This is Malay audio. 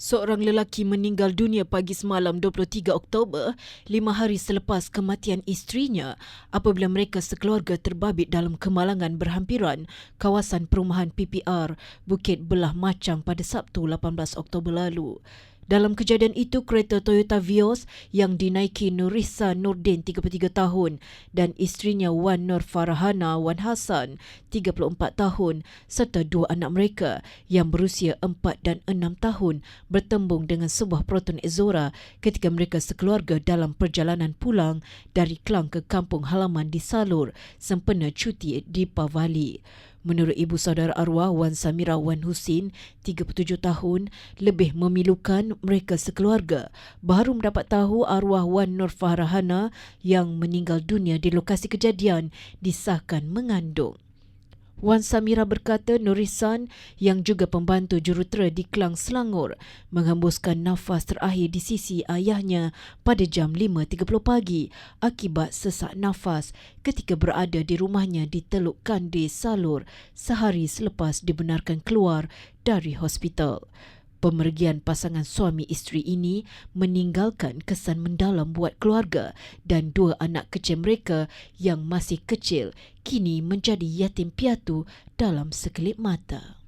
Seorang lelaki meninggal dunia pagi semalam 23 Oktober, lima hari selepas kematian isterinya apabila mereka sekeluarga terbabit dalam kemalangan berhampiran kawasan perumahan PPR Bukit Belah Macang pada Sabtu 18 Oktober lalu. Dalam kejadian itu, kereta Toyota Vios yang dinaiki Nurisa Nordin 33 tahun dan isterinya Wan Nur Farahana Wan Hassan 34 tahun serta dua anak mereka yang berusia 4 dan 6 tahun bertembung dengan sebuah proton Ezora ketika mereka sekeluarga dalam perjalanan pulang dari Kelang ke kampung halaman di Salur sempena cuti di Pavali. Menurut ibu saudara arwah Wan Samira Wan Husin, 37 tahun, lebih memilukan mereka sekeluarga baru mendapat tahu arwah Wan Nur Farahana yang meninggal dunia di lokasi kejadian disahkan mengandung. Wan Samira berkata Nurisan yang juga pembantu jurutera di Kelang Selangor menghembuskan nafas terakhir di sisi ayahnya pada jam 5.30 pagi akibat sesak nafas ketika berada di rumahnya di Teluk Kande Salur sehari selepas dibenarkan keluar dari hospital. Pemergian pasangan suami isteri ini meninggalkan kesan mendalam buat keluarga dan dua anak kecil mereka yang masih kecil kini menjadi yatim piatu dalam sekelip mata.